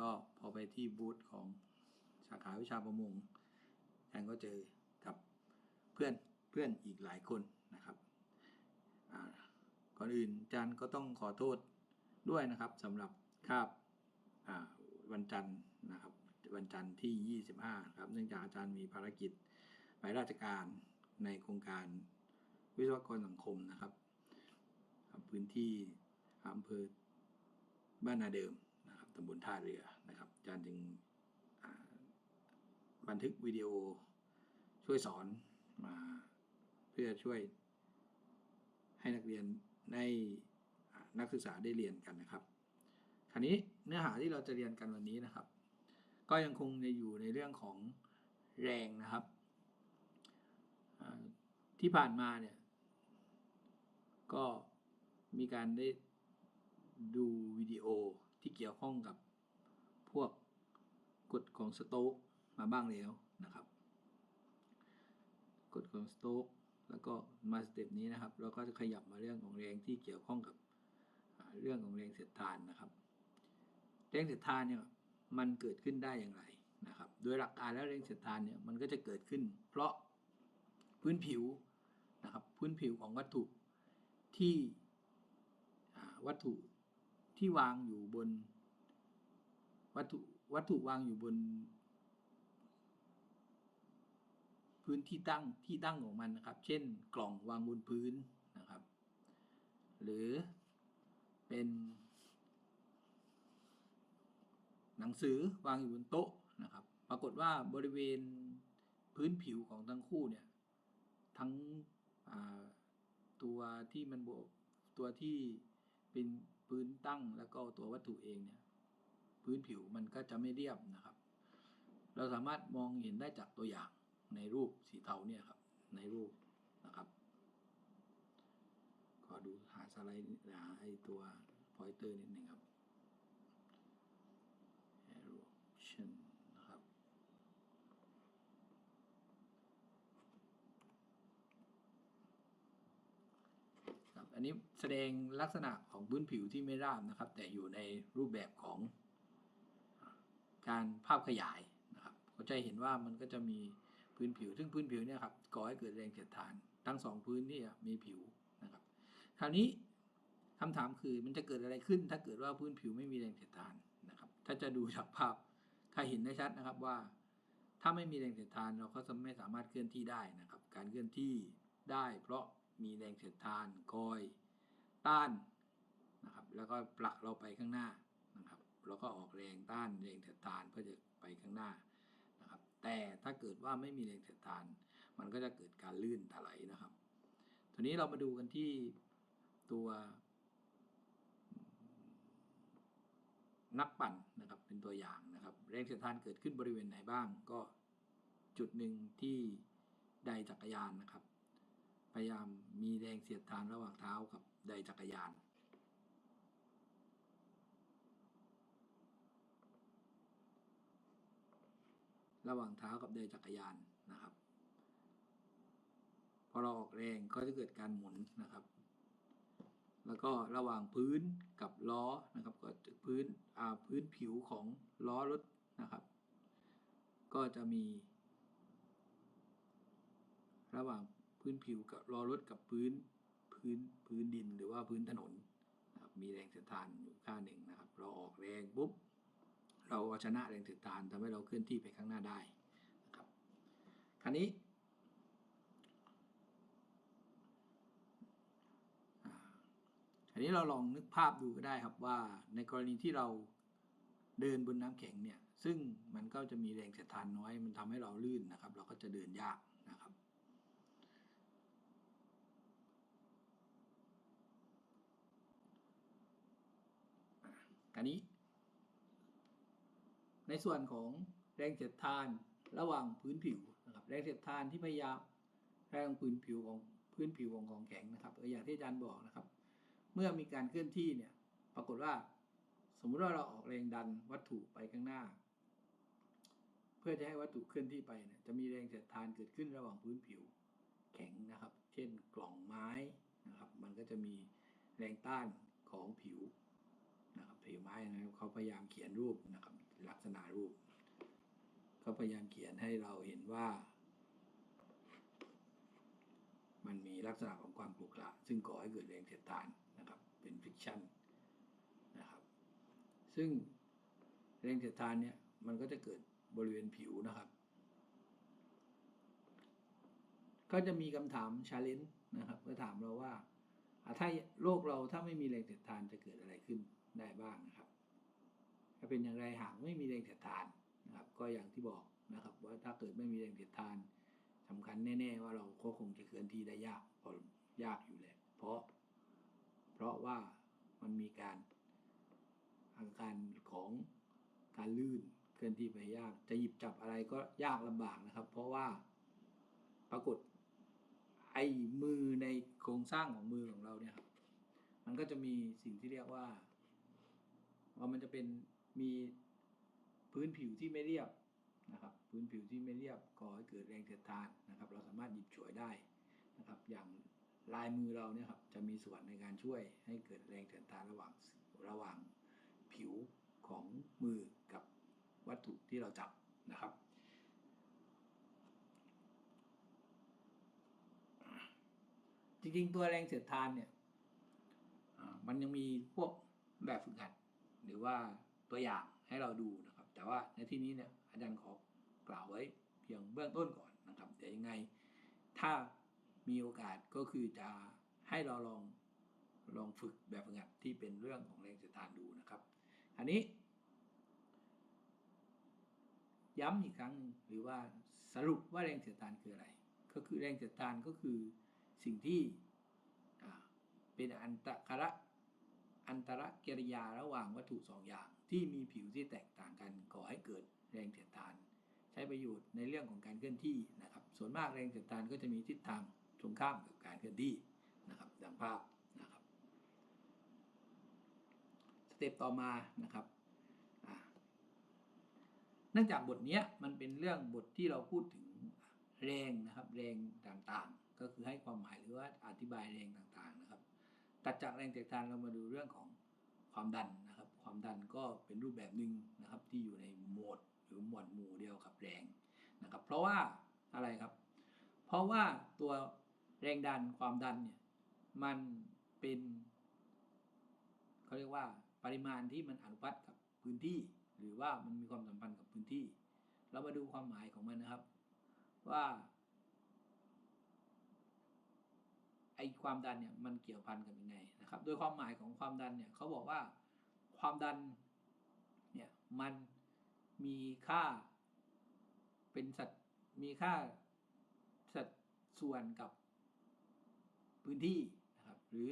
ก็พอไปที่บูธของสาขาวิชาประมงอาจารย์ก็เจอกับเพื่อนเพื่อนอีกหลายคนนะครับก่อนอื่นจารย์ก็ต้องขอโทษด้วยนะครับสำหรับคาบวันจันทร์นะครับวันจันทร์ที่ 25ครับเนื่องจากอาจารย์มีภารกิจไปราชการในโครงการวิศวกรสังคมนะครับ พื้นที่อำเภอบ้านนาเดิม ตำบลท่าเรือนะครับอาจารย์จึงบันทึกวิดีโอช่วยสอนมาเพื่อช่วยให้นักเรียนได้นักศึกษาได้เรียนกันนะครับ คราวนี้เนื้อหาที่เราจะเรียนกันวันนี้นะครับ ก็ยังคงจะอยู่ในเรื่องของแรงนะครับ ที่ผ่านมาเนี่ย ก็มีการได้ดูวิดีโอ ที่เกี่ยวข้องกับพวกกฎของสโต๊กมาบ้างแล้วนะครับ กฎของสโต๊กแล้วก็มาสเต็ปนี้นะครับ เราก็จะขยับมาเรื่องของแรงที่เกี่ยวข้องกับเรื่องของแรงเสียดทานนะครับ แรงเสียดทานเนี่ยมันเกิดขึ้นได้อย่างไรนะครับ โดยหลักการแล้วแรงเสียดทานเนี่ยมันก็จะเกิดขึ้น เพราะพื้นผิวนะครับ พื้นผิวของวัตถุที่วัตถุ ที่วางอยู่บน วัตถุวัตถุวางอยู่บน พื้นที่ตั้งที่ตั้งของมันนะครับ เช่น กล่องวางบนพื้นนะครับ หรือเป็น หนังสือวางอยู่บนโต๊ะนะครับ ปรากฏว่าบริเวณพื้นผิวของทั้งคู่เนี่ยทั้งตัวที่มันบวกตัวที่เป็น พื้นตั้งแล้วก็ตัววัตถุเองเนี่ยพื้นผิวมันก็จะไม่เรียบนะครับ เราสามารถมองเห็นได้จากตัวอย่างในรูปสีเทาเนี่ยครับ ในรูปนะครับ ขอดูหาสไลด์หาไอตัวพอยเตอร์นิดหนึ่งครับ eruption นะครับ ครับ อันนี้แสดงลักษณะของพื้นผิวที่ไม่ราบนะครับ แต่อยู่ในรูปแบบของการภาพขยายนะครับก็จะเห็นว่ามันก็จะมีพื้นผิว ซึ่งพื้นผิวเนี่ยครับก่อให้เกิดแรงเสียดทาน ทั้งสองพื้นนี่มีผิวนะครับ คราวนี้คำถามคือมันจะเกิดอะไรขึ้น ถ้าเกิดว่าพื้นผิวไม่มีแรงเสียดทานนะครับ ถ้าจะดูจากภาพใครเห็นได้ชัดนะครับว่า ถ้าไม่มีแรงเสียดทานเราก็จะไม่สามารถเคลื่อนที่ได้นะครับ การเคลื่อนที่ได้ เพราะ มีแรงเสียดทานคอยต้านนะครับ แล้วก็ผลักเราไปข้างหน้านะครับแล้วก็ออกแรงต้านแรงเสียดทานเพื่อจะไปข้างหน้านะครับ แต่ถ้าเกิดว่าไม่มีแรงเสียดทาน มันก็จะเกิดการลื่นถลายนะครับทีนี้เรามาดูกันที่ตัวนักปั่นนะครับเป็นตัวอย่างนะครับ แรงเสียดทานเกิดขึ้นบริเวณไหนบ้าง ก็จุดหนึ่งที่ไดจักรยานนะครับ ยายามมีแรงเสียดทานระหว่างเท้ากับไดจักรยาน ระหว่างเท้ากับไดจักรยานนะครับ พอเราออกแรงก็จะเกิดการหมุนนะครับ แล้วก็ระหว่างพื้นกับล้อนะครับก็พื้นอ่าพื้นผิวของล้อรถนะครับ ก็จะมี ระหว่าง พื้นผิวกับล้อรถกับพื้นพื้นพื้นดินหรือว่าพื้นถนนนะครับมีแรงเสียดทานอยู่ค่าหนึ่งนะครับ เราออกแรงปุ๊บเราเอาชนะแรงเสียดทานทำให้เราเคลื่อนที่ไปข้างหน้าได้นะครับคราวนี้อันนี้เราลองนึกภาพดูก็ได้ครับว่าในกรณีที่เราเดินบนน้ำแข็งเนี่ย ซึ่งมันก็จะมีแรงเสียดทานน้อย มันทำให้เราลื่นนะครับ เราก็จะเดินยากนะครับ อันนี้ ในส่วนของแรงเสียดทานระหว่างพื้นผิวนะครับ แรงเสียดทานที่พยายามแรงพื้นผิวของพื้นผิวของของแข็งนะครับเอออย่างที่อาจารย์บอกนะครับ เมื่อมีการเคลื่อนที่เนี่ย ปรากฏว่า สมมุติว่าเราออกแรงดันวัตถุไปข้างหน้า เพื่อจะให้วัตถุเคลื่อนที่ไปเนี่ยจะมีแรงเสียดทานเกิดขึ้นระหว่างพื้นผิวแข็งนะครับ เช่นกล่องไม้นะครับ มันก็จะมีแรงต้านของผิว นะครับผิวไม้นะครับเขาพยายามเขียนรูปนะครับ ลักษณะรูปเขาพยายามเขียนให้เราเห็นว่า มันมีลักษณะของความขรุขระซึ่งก่อให้เกิดแรงเสียดทานนะครับ เป็นฟิกชันนะครับ ซึ่งแรงเสียดทานเนี่ยมันก็จะเกิดบริเวณผิวนะครับก็จะมีคำถามชาเลนจ์นะครับก็ถามเราว่าถ้าโลกเราถ้าไม่มีแรงเสียดทานจะเกิดอะไรขึ้น ได้บ้างนะครับจะเป็นอย่างไรหากไม่มีแรงเสียดทานนะครับ ก็อย่างที่บอกนะครับ ว่าถ้าเกิดไม่มีแรงเสียดทานสำคัญแน่ๆว่าเราก็คงจะเคลื่อนที่ได้ยากพอยากอยู่แหละเพราะ เพราะว่ามันมีการอาการของการลื่นเคลื่อนที่ไปยาก จะหยิบจับอะไรก็ยากลำบากนะครับ เพราะว่าปรากฏไอ้มือในโครงสร้างของมือของเราเนี่ยครับมันก็จะมีสิ่งที่เรียกว่า มันจะเป็นมีพื้นผิวที่ไม่เรียบนะครับ พื้นผิวที่ไม่เรียบก่อให้เกิดแรงเสียดทานนะครับ เราสามารถหยิบฉวยได้นะครับ อย่างลายมือเราเนี่ยครับจะมีส่วนในการช่วยให้เกิดแรงเสียดทานระหว่างระหว่างผิวของมือกับวัตถุที่เราจับนะครับจริงๆ ตัวแรงเสียดทานเนี่ยมันยังมีพวกแบบฝึกหัด หรือว่าตัวอย่างให้เราดูนะครับ แต่ว่าในที่นี้เนี่ยอาจารย์ขอกล่าวไว้เพียงเบื้องต้นก่อนนะครับเดี๋ยวยังไง ถ้ามีโอกาสก็คือจะให้เราลองลองฝึกแบบฝึกหัดที่เป็นเรื่องของแรงเสียดทานดูนะครับ อันนี้ ย้ำอีกครั้งหรือว่าสรุปว่าแรงเสียดทานคืออะไร ก็คือแรงเสียดทานก็คือสิ่งที่เป็นอันตระ อันตรกิริยาระหว่างวัตถุสองอย่าง ที่มีผิวที่แตกต่างกันก่อให้เกิดแรงเสียดทาน ใช้ประโยชน์ในเรื่องของการเคลื่อนที่นะครับ ส่วนมากแรงเสียดทานก็จะมีทิศทางตรงข้ามกับการเคลื่อนที่นะครับดังภาพนะครับสเต็ปต่อมานะครับเนื่องจากบทนี้มันเป็นเรื่องบทที่เราพูดถึงแรงนะครับ แรงต่างๆ ก็คือให้ความหมายหรือว่าอธิบายแรงต่างๆนะครับ ตัดจากแรงเสียทานเรามาดูเรื่องของความดันนะครับ ความดันก็เป็นรูปแบบหนึ่งนะครับที่อยู่ในโหมดหรือหมวดหมู่เดียวกับแรงนะครับ เพราะว่าอะไรครับ เพราะว่าตัวแรงดันความดันเนี่ยมันเป็นเขาเรียกว่าปริมาณที่มันอนุปัตกับพื้นที่ หรือว่ามันมีความสัมพันธ์กับพื้นที่ เรามาดูความหมายของมันนะครับ ว่า ไอความดันเนี่ยมันเกี่ยวพันกันยังไงนะครับ โดยความหมายของความดันเนี่ยเขาบอกว่าความดันเนี่ยมันมีค่าเป็นสัดมีค่าสัดส่วนกับพื้นที่นะครับหรือ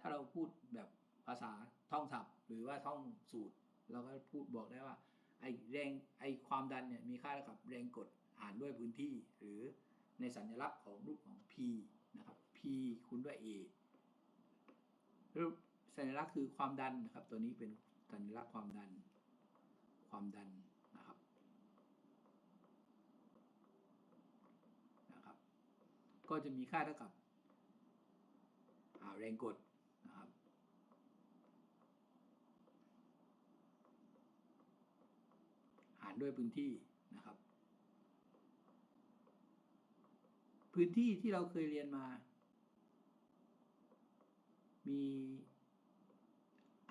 ถ้าเราพูดแบบภาษาท่องศัพท์ หรือว่าท่องสูตร เราก็พูดบอกได้ว่าไอแรงไอความดันเนี่ยมีค่าเท่ากับแรงกดหารด้วยพื้นที่ หรือในสัญลักษณ์ของรูปของ P นะครับ P คูณด้วย A รูปสัญลักษณ์คือความดันนะครับ ตัวนี้เป็นสัญลักษณ์ความดัน ความดันนะครับนะครับ ก็จะมีค่าเท่ากับแรงกดนะครับหารด้วยพื้นที่นะครับ พื้นที่ที่เราเคยเรียนมา มี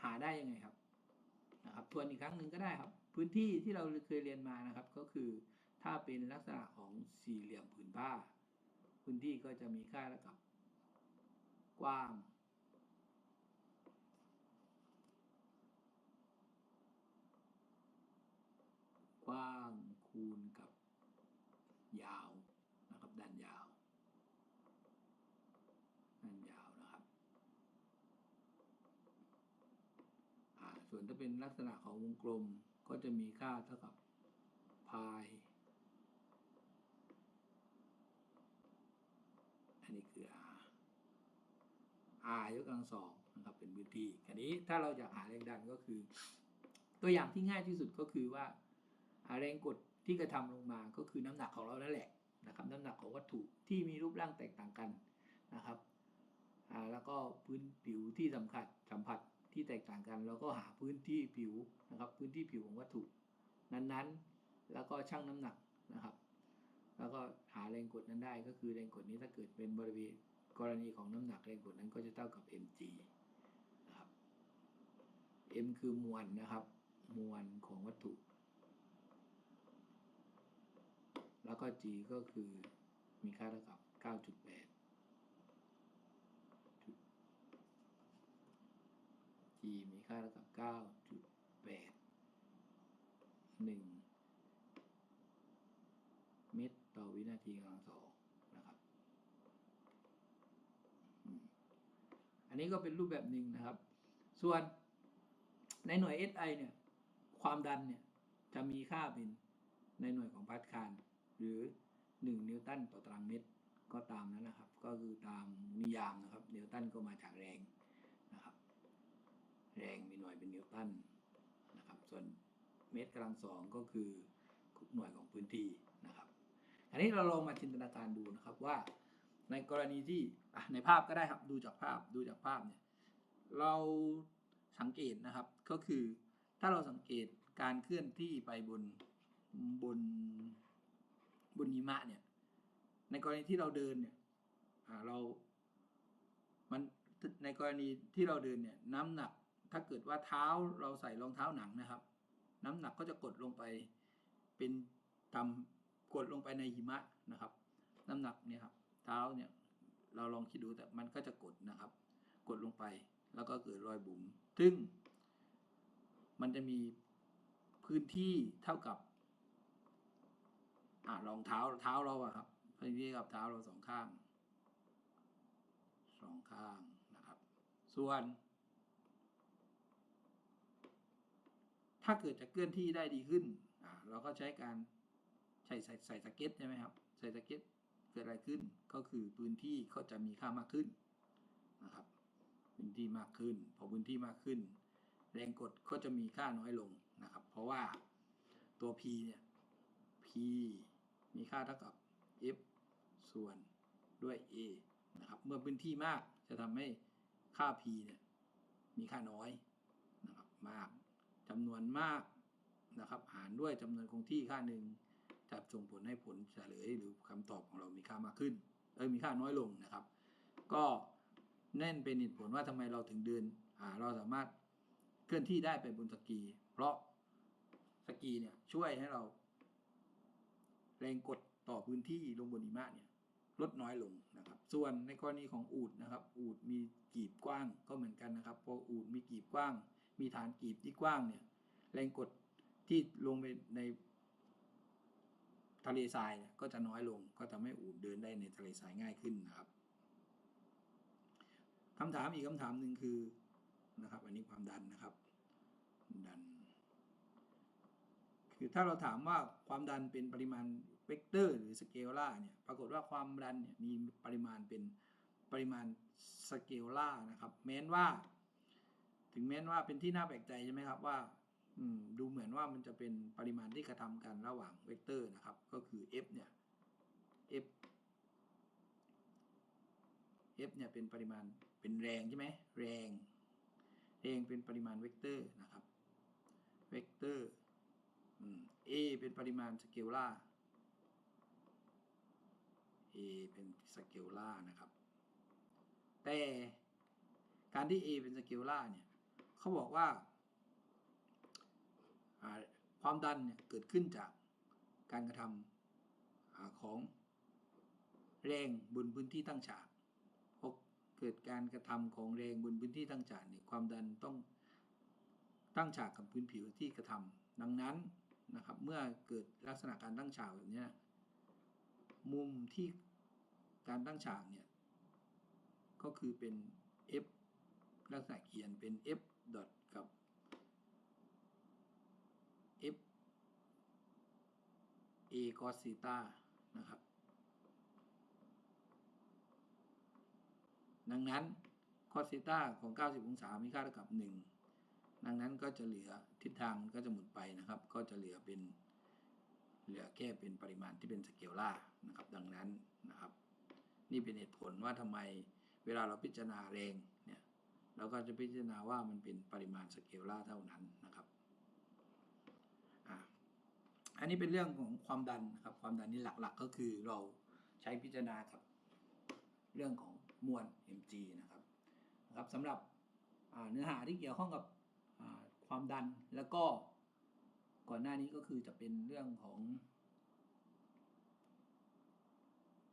หาได้ยังไงครับนะครับทวนอีกครั้งหนึ่งก็ได้ครับ พื้นที่ที่เราเคยเรียนมานะครับ ก็คือถ้าเป็นลักษณะของสี่เหลี่ยมผืนผ้า พื้นที่ก็จะมีค่าเท่ากับ กว้าง กว้างคูณกับยาวนะครับด้านยาวด้านยาวนะครับอ่าส่วนถ้า เป็นลักษณะของวงกลมก็จะมีค่าเท่ากับพายอันนี้คือ r r ยกกำลังสองนะครับเป็นพื้นที่อันนี้ถ้าเราจะหาแรงดันก็คือ ตัวอย่างที่ง่ายที่สุดก็คือว่าอ่าแรงกดที่กระทำลงมาก็คือน้ำหนักของเรานั่นแหละนะครับ น้ำหนักของวัตถุที่มีรูปร่างแตกต่างกันนะครับแล้วก็พื้นผิวที่สัมผัสสัมผัส ที่แตกต่างกันเราก็หาพื้นที่ผิวนะครับพื้นที่ผิวของวัตถุนั้นๆ แล้วก็ชั่งน้ำหนักนะครับ แล้วก็หาแรงกดนั้นได้ก็คือแรงกดนี้ถ้าเกิดเป็นบริเวณกรณีของน้ำหนักแรงกดนั้นก็จะเท่ากับ mg นะครับ m คือมวลนะครับ มวลของวัตถุ แล้วก็ g ก็คือมีค่าเท่ากับ 9.8 g มีค่าเท่ากับ 9.8 1 เมตรต่อวินาทีกำลังสองนะครับ อันนี้ก็เป็นรูปแบบหนึ่งนะครับ ส่วนในหน่วย SI เนี่ย ความดันเนี่ย จะมีค่าเป็นในหน่วยของพาสคาลหรือ 1 นิวตันต่อตารางเมตรก็ตามนั้นนะครับ ก็คือตามนิยามนะครับ นิวตันก็มาจากแรง แรงมีหน่วยเป็นนิวตันนะครับส่วนเมตรกำลังสองก็คือหน่วยของพื้นที่นะครับอันนี้เราลองมาจินตนาการดูนะครับว่า ในกรณีที่ในภาพก็ได้ครับดูจากภาพดูจากภาพเนี่ยเราสังเกตนะครับก็คือถ้าเราสังเกตการเคลื่อนที่ไปบนบนบนหิมะเนี่ยในกรณีที่เราเดินเนี่ยเรา มันในกรณีที่เราเดินเนี่ยน้ำหนัก ถ้าเกิดว่าเท้าเราใส่รองเท้าหนังนะครับ น้ำหนักก็จะกดลงไปเป็นทำกดลงไปในหิมะนะครับ น้ำหนักเนี่ยครับเท้าเนี่ยเราลองคิดดูแต่มันก็จะกดนะครับ กดลงไปแล้วก็เกิดรอยบุ๋มซึ่ง มันจะมีพื้นที่เท่ากับอ่ารองเท้าเท้าเราอะครับพื้นที่กับเท้าเราสองข้างสองข้างนะครับ ส่วน ถ้าเกิดจะเคลื่อนที่ได้ดีขึ้นเราก็ใช้การใส่ใส่ใส่สเก็ตใช่ไหมครับใส่สเก็ตเกิดอะไรขึ้นก็คือพื้นที่ก็จะมีค่ามากขึ้นนะครับพื้นที่มากขึ้น พอพื้นที่มากขึ้น แรงกดก็จะมีค่าน้อยลงนะครับ เพราะว่าตัว P เนี่ย P มีค่าเท่ากับ F ส่วนด้วย A นะครับเมื่อพื้นที่มากจะทำให้ค่า P เนี่ยมีค่าน้อยนะครับมาก จำนวนมากนะครับหารด้วยจำนวนคงที่ค่าหนึ่งจะส่งผลให้ผลเฉลยหรือคำตอบของเรามีค่ามากขึ้นเออมีค่าน้อยลงนะครับ ก็แน่นเป็นเหตุผลว่าทำไมเราถึงเดินเราสามารถเคลื่อนที่ได้ไปบนสกี เพราะสกีเนี่ยช่วยให้เรา แรงกดต่อพื้นที่ลงบนหิมะเนี่ยลดน้อยลงนะครับ ส่วนในกรณีของอูดนะครับ อูดมีกีบกว้างก็เหมือนกันนะครับพออูดมีกีบกว้าง มีฐานกีบที่กว้างเนี่ยแรงกดที่ลงไปในทะเลทรายเนี่ยก็จะน้อยลงก็ทำให้อูดเดินได้ในทะเลทรายง่ายขึ้นนะครับคำถามอีกคำถามหนึ่งคือนะครับ อันนี้ความดันนะครับ ดัน คือถ้าเราถามว่าความดันเป็นปริมาณเวกเตอร์ หรือสเกลล่าเนี่ยปรากฏว่าความดันเนี่ยมีปริมาณเป็นปริมาณสเกลล่านะครับแม้นว่า ถึงแม้ว่าเป็นที่น่าแปลกใจใช่ไหมครับว่าดูเหมือนว่ามันจะเป็นปริมาณที่กระทำกันระหว่างเวกเตอร์นะครับ ก็คือ f เนี่ย f f เนี่ยเป็นปริมาณเป็นแรงใช่ไหมแรง แรงเป็นปริมาณเวกเตอร์นะครับเวกเตอร์ a เป็นปริมาณสเกลล่า a เป็นสเกลล่านะครับ แต่การที่ a เป็นสเกลล่าเนี่ย เขาบอกว่า ความดันเนี่ยเกิดขึ้นจากการกระทำของแรงบนพื้นที่ตั้งฉากพอเกิดการกระทำของแรงบนพื้นที่ตั้งฉากเนี่ยความดันต้องตั้งฉากกับพื้นผิวที่กระทำดังนั้นนะครับ เมื่อเกิดลักษณะการตั้งฉากแบบนี้มุมที่การตั้งฉากเนี่ยก็คือเป็น f ลักษณะเขียนเป็น f ดอทกับ f a cos ซีตานะครับ ดังนั้น cos ซีตาของ 90 องศา มีค่าเท่ากับ 1 ดังนั้นก็จะเหลือทิศทางก็จะหมุนไปนะครับ ก็จะเหลือเป็นเหลือแค่เป็นปริมาณที่เป็นสเกลล่านะครับ ดังนั้นนะครับ นี่เป็นเหตุผลว่าทำไมเวลาเราพิจารณาแรง เนี่ยเราก็จะพิจารณาว่ามันเป็นปริมาณสเกลล่าเท่านั้นนะครับอ่าอันนี้เป็นเรื่องของความดันนะครับ ความดันนี่หลักๆ ก็คือเราใช้พิจารณากับเรื่องของมวล mg นะครับนะครับสำหรับเนื้อหาที่เกี่ยวข้องกับความดันแล้วก็ก่อนหน้านี้ก็คือจะเป็นเรื่องของ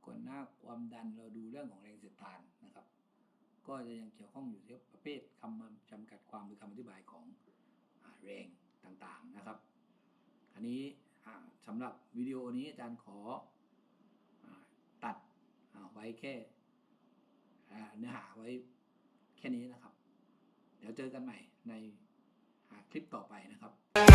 ก่อนหน้าความดันเราดูเรื่องของแรงเสียดทาน ก็จะยังเกี่ยวข้องอยู่ที่ประเภทคำจำกัดความหรือคำอธิบายของแรงต่างๆนะครับ อันนี้สำหรับวิดีโอนี้อาจารย์ขออตัดไว้แค่เนื้อหาไว้แค่นี้นะครับ เดี๋ยวเจอกันใหม่ในคลิปต่อไปนะครับ